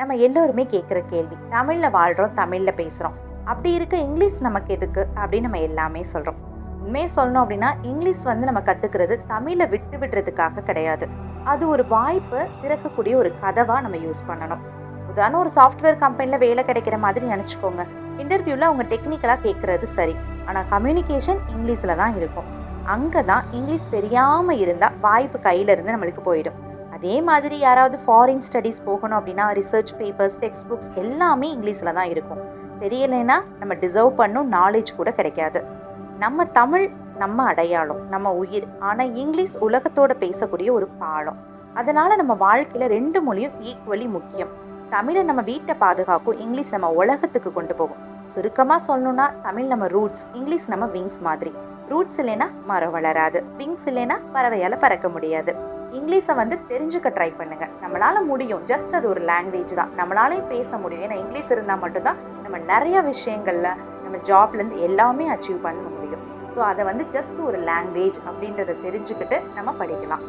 நம்ம எல்லோருமே கேட்குற கேள்வி. தமிழில் வாழ்கிறோம் தமிழில் பேசுகிறோம் அப்படி இருக்க இங்கிலீஷ் நமக்கு எதுக்கு? அப்படின்னு நம்ம எல்லாமே சொல்கிறோம் உண்மையை சொல்லணும் அப்படின்னா இங்கிலீஷ் வந்து நம்ம கற்றுக்கிறது தமிழை விட்டு விடுறதுக்காக கிடையாது. அது ஒரு வாய்ப்பு திறக்கக்கூடிய ஒரு கதவாக நம்ம யூஸ் பண்ணணும். உதாரணம் ஒரு சாஃப்ட்வேர் கம்பெனியில் வேலை கிடைக்கிற மாதிரி நினச்சிக்கோங்க. இன்டர்வியூவில் அவங்க டெக்னிக்கலாக கேட்குறது சரி. ஆனால் கம்யூனிகேஷன் இங்கிலீஷில் தான் இருக்கும். அங்கே தான் இங்கிலீஷ் தெரியாமல் இருந்தால் வாய்ப்பு கையில இருந்து நம்மளுக்கு போயிடும். அதே மாதிரி யாராவது ஃபாரின் ஸ்டடீஸ் போகணும் அப்படின்னா ரிசர்ச் பேப்பர்ஸ் டெக்ஸ்ட் புக்ஸ் எல்லாமே இங்கிலீஷில் தான் இருக்கும். தெரியலைன்னா நம்ம டிசர்வ் பண்ணும் நாலேஜ் கூட கிடைக்காது. நம்ம தமிழ் நம்ம அடையாளம் நம்ம உயிர். ஆனால் இங்கிலீஷ் உலகத்தோட பேசக்கூடிய ஒரு பாலம் அதனால நம்ம வாழ்க்கையில் ரெண்டு மொழியும் ஈக்குவலி முக்கியம். தமிழை நம்ம வீட்டை பாதுகாக்கும் இங்கிலீஷ் நம்ம உலகத்துக்கு கொண்டு போகும். சுருக்கமாக சொல்லணும்னா தமிழ் நம்ம ரூட்ஸ் இங்கிலீஷ் நம்ம விங்ஸ் மாதிரி. ரூட்ஸ் இல்லைன்னா மரம் வளராது. விங்ஸ் இல்லைன்னா பறவையால பறக்க முடியாது. இங்கிலீஷை வந்து தெரிஞ்சுக்க ட்ரை பண்ணுங்க. நம்மளால முடியும். ஜஸ்ட் அது ஒரு லாங்குவேஜ் தான். நம்மளாலையும் பேச முடியும். ஏன்னா இங்கிலீஷ் இருந்தால் மட்டும்தான் நம்ம நிறைய விஷயங்கள்ல நம்ம ஜாப்லேருந்து எல்லாமே அச்சீவ் பண்ண முடியும். ஸோ அதை வந்து ஜஸ்ட் ஒரு லாங்குவேஜ் அப்படின்றத தெரிஞ்சுக்கிட்டு நம்ம படிக்கலாம்.